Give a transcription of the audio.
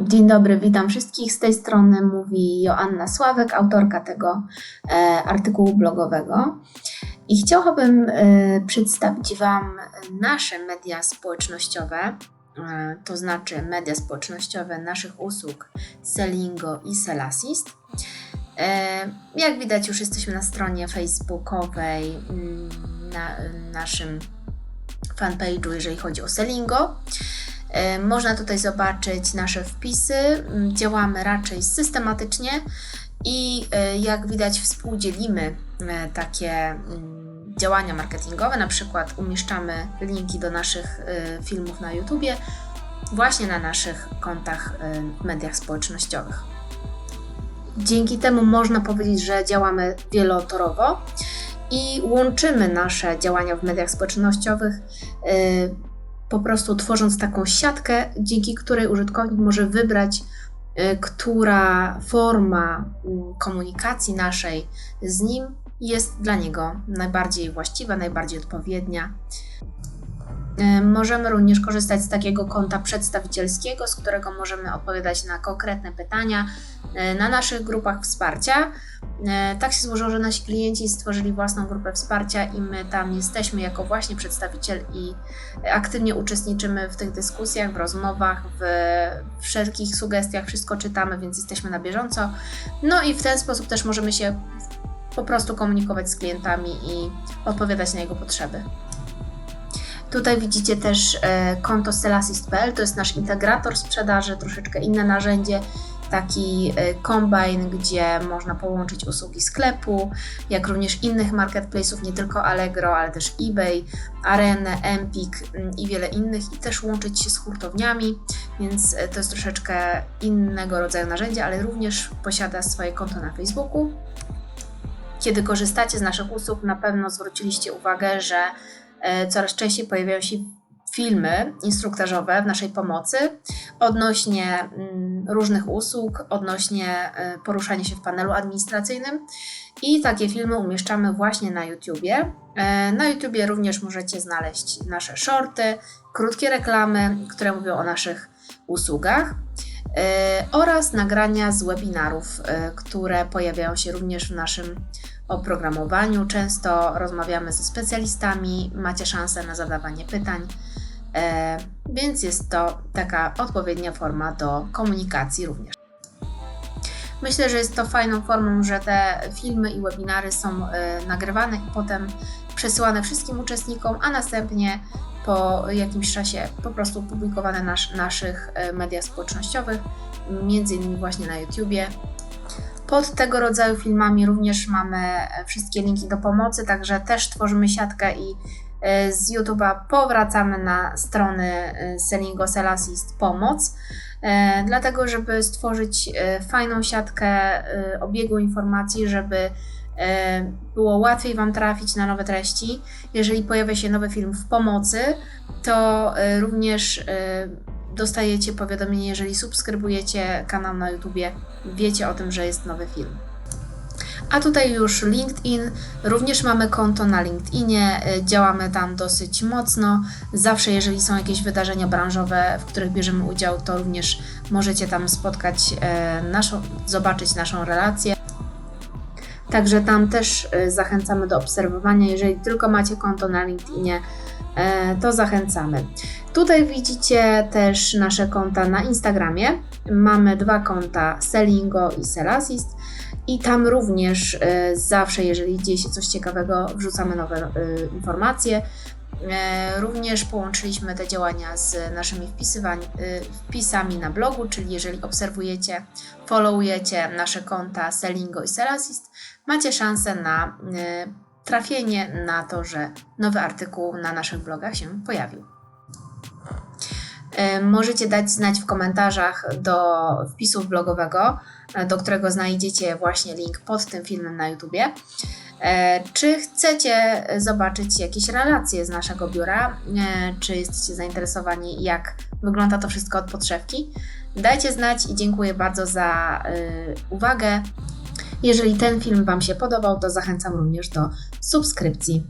Dzień dobry, witam wszystkich. Z tej strony mówi Joanna Sławek, autorka tego e, artykułu blogowego. I chciałabym e, przedstawić Wam nasze media społecznościowe, e, to znaczy media społecznościowe naszych usług Selingo i Selassist. E, jak widać, już jesteśmy na stronie facebookowej, mm, na naszym fanpage'u, jeżeli chodzi o Selingo. E, Można tutaj zobaczyć nasze wpisy. Mm, Działamy raczej systematycznie i e, jak widać współdzielimy e, takie mm, działania marketingowe. Na przykład umieszczamy linki do naszych filmów na YouTubie właśnie na naszych kontach w mediach społecznościowych. Dzięki temu można powiedzieć, że działamy wielotorowo i łączymy nasze działania w mediach społecznościowych po prostu tworząc taką siatkę, dzięki której użytkownik może wybrać, y, która forma mm, komunikacji naszej z nim jest dla niego najbardziej właściwa, najbardziej odpowiednia. Y, Możemy również korzystać z takiego konta przedstawicielskiego, z którego możemy odpowiadać na konkretne pytania y, na naszych grupach wsparcia. E, Tak się złożyło, że nasi klienci stworzyli własną grupę wsparcia i my tam jesteśmy jako właśnie przedstawiciel i aktywnie uczestniczymy w tych dyskusjach, w rozmowach, w wszelkich sugestiach, wszystko czytamy, więc jesteśmy na bieżąco. No i w ten sposób też możemy się po prostu komunikować z klientami i odpowiadać na jego potrzeby. Tutaj widzicie też e, konto Selassist.pl, to jest nasz integrator sprzedaży, troszeczkę inne narzędzie, taki e, kombine, gdzie można połączyć usługi sklepu, jak również innych marketplace'ów, nie tylko Allegro, ale też eBay, Arenę, Empik mm, i wiele innych. I też łączyć się z hurtowniami, więc e, to jest troszeczkę innego rodzaju narzędzie, ale również posiada swoje konto na Facebooku. Kiedy korzystacie z naszych usług, na pewno zwróciliście uwagę, że coraz częściej pojawiają się filmy instruktażowe w naszej pomocy odnośnie mm, różnych usług, odnośnie e, poruszania się w panelu administracyjnym. I takie filmy umieszczamy właśnie na YouTubie. E, Na YouTubie również możecie znaleźć nasze shorty, krótkie reklamy, które mówią o naszych usługach e, oraz nagrania z webinarów, e, które pojawiają się również w naszym oprogramowaniu. Często rozmawiamy ze specjalistami, macie szansę na zadawanie pytań, e, więc jest to taka odpowiednia forma do komunikacji również. Myślę, że jest to fajną formą, że te filmy i webinary są e, nagrywane i potem przesyłane wszystkim uczestnikom, a następnie po jakimś czasie po prostu publikowane na nasz, naszych e, mediach społecznościowych, między innymi właśnie na YouTubie. Pod tego rodzaju filmami również mamy e, wszystkie linki do pomocy, także też tworzymy siatkę i e, z YouTube'a powracamy na strony Selingo Selassist Pomoc, dlatego żeby stworzyć fajną siatkę obiegu informacji, żeby było łatwiej Wam trafić na nowe treści. Jeżeli pojawia się nowy film w pomocy, to e, również e, dostajecie powiadomienie, jeżeli subskrybujecie kanał na YouTubie, wiecie o tym, że jest nowy film. A tutaj już LinkedIn, również mamy konto na LinkedInie, działamy tam dosyć mocno. Zawsze, jeżeli są jakieś wydarzenia branżowe, w których bierzemy udział, to również możecie tam spotkać e, naszą, zobaczyć naszą relację. Także tam też y, zachęcamy do obserwowania. Jeżeli tylko macie konto na LinkedInie, e, to zachęcamy. Tutaj widzicie też nasze konta na Instagramie. Mamy dwa konta Selingo i Selassist. I tam również e, zawsze, jeżeli dzieje się coś ciekawego, wrzucamy nowe e, informacje. E, również połączyliśmy te działania z naszymi e, wpisami na blogu, czyli jeżeli obserwujecie, followujecie nasze konta Selingo i Selassist, macie szansę na e, trafienie na to, że nowy artykuł na naszych blogach się pojawił. Możecie dać znać w komentarzach do wpisu blogowego, e, do którego znajdziecie właśnie link pod tym filmem na YouTubie. E, Czy chcecie zobaczyć jakieś relacje z naszego biura? E, Czy jesteście zainteresowani, jak wygląda to wszystko od podszewki? Dajcie znać i dziękuję bardzo za uwagę. Jeżeli ten film Wam się podobał, to zachęcam również do subskrypcji.